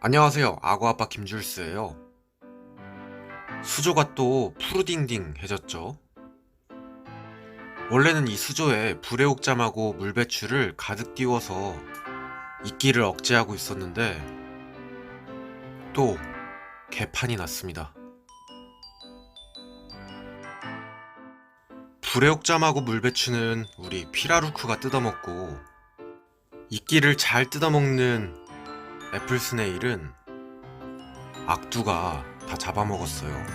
안녕하세요. 악어아빠 김줄스예요. 수조가 또 푸르딩딩 해졌죠. 원래는 이 수조에 불애옥잠하고 물배추를 가득 띄워서 이끼를 억제하고 있었는데 또 개판이 났습니다. 불애옥잠하고 물배추는 우리 피라루크가 뜯어먹고 이끼를 잘 뜯어먹는 애플 스네일은 악두가 다 잡아먹었어요.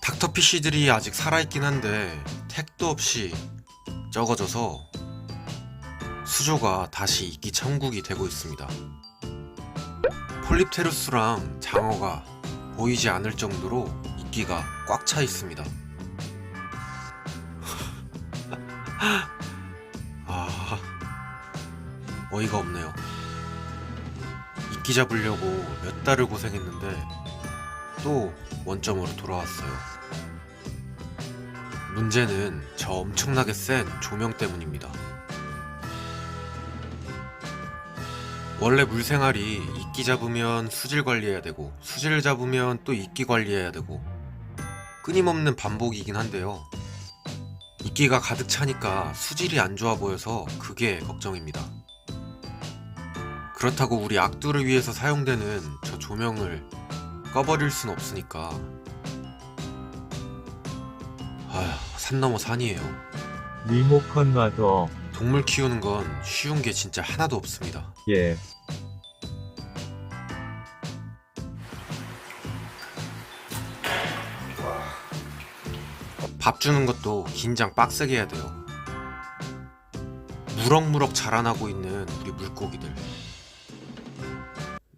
닥터피쉬들이 아직 살아있긴 한데 택도 없이 적어져서 수조가 다시 이끼 천국이 되고 있습니다. 폴립테루스랑 장어가 보이지 않을 정도로 이끼가 꽉 차 있습니다. 아, 어이가 없네요. 이끼 잡으려고 몇 달을 고생했는데 또 원점으로 돌아왔어요. 문제는 저 엄청나게 센 조명 때문입니다. 원래 물 생활이 이끼 잡으면 수질 관리해야 되고 수질 잡으면 또 이끼 관리해야 되고 끊임없는 반복이긴 한데요. 이끼가 가득 차니까 수질이 안 좋아 보여서 그게 걱정입니다. 그렇다고 우리 악두를 위해서 사용되는 저 조명을 꺼버릴 순 없으니까. 아휴 산 넘어 산이에요. 리모컨 놔둬. 동물 키우는 건 쉬운 게 진짜 하나도 없습니다. 예. 밥 주는 것도 긴장 빡세게 해야 돼요. 무럭무럭 자라나고 있는 우리 물고기들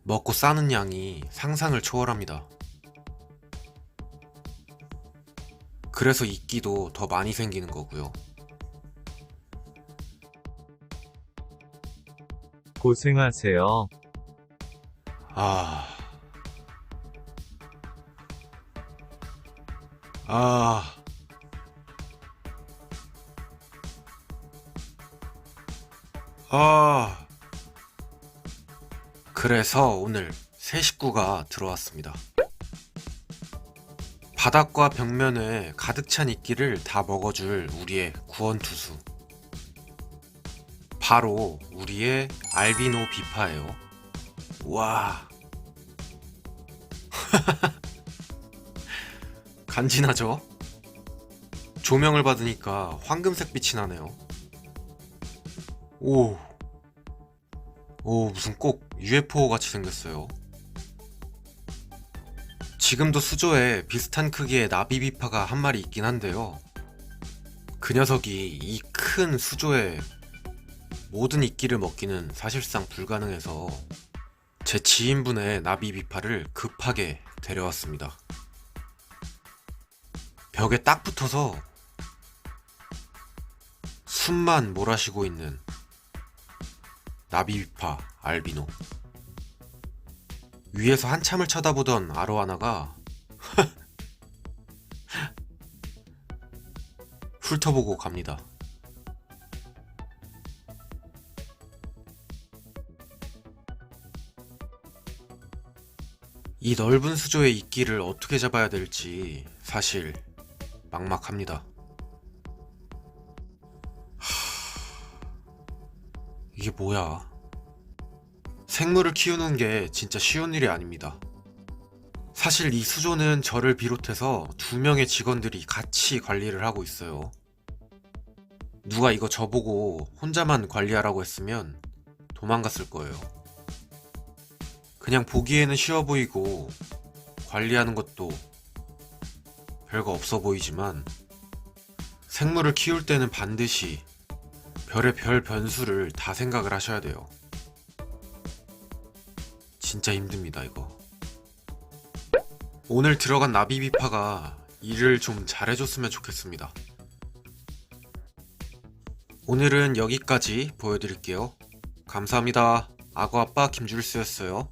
먹고 싸는 양이 상상을 초월합니다 그래서 이끼도 더 많이 생기는 거고요 고생하세요. 아. 아. 아. 그래서 오늘 새 식구가 들어왔습니다. 바닥과 벽면에 가득 찬 이끼를 다 먹어줄 우리의 구원투수. 바로 우리의 알비노 비파예요. 와. 간지나죠? 조명을 받으니까 황금색 빛이 나네요. 오. 오, 무슨 꼭 UFO 같이 생겼어요. 지금도 수조에 비슷한 크기의 나비비파가 한 마리 있긴 한데요. 그 녀석이 이 큰 수조에 모든 이끼를 먹기는 사실상 불가능해서 제 지인분의 나비비파를 급하게 데려왔습니다. 벽에 딱 붙어서 숨만 몰아쉬고 있는 나비비파 알비노. 위에서 한참을 쳐다보던 아로하나가 훑어보고 갑니다. 이 넓은 수조의 이끼를 어떻게 잡아야 될지 사실 막막합니다. 이게 뭐야? 생물을 키우는 게 진짜 쉬운 일이 아닙니다. 사실 이 수조는 저를 비롯해서 두 명의 직원들이 같이 관리를 하고 있어요. 누가 이거 저보고 혼자만 관리하라고 했으면 도망갔을 거예요. 그냥 보기에는 쉬워 보이고 관리하는 것도 별거 없어 보이지만 생물을 키울 때는 반드시 별의 별 변수를 다 생각을 하셔야 돼요. 진짜 힘듭니다, 이거. 오늘 들어간 나비비파가 일을 좀 잘해줬으면 좋겠습니다. 오늘은 여기까지 보여드릴게요. 감사합니다. 악어아빠 김줄스였어요.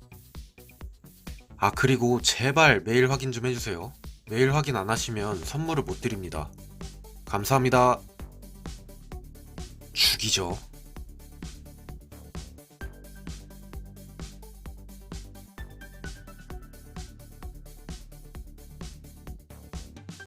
아 그리고 제발 메일 확인 좀 해주세요. 메일 확인 안 하시면 선물을 못 드립니다. 감사합니다. 죽이죠.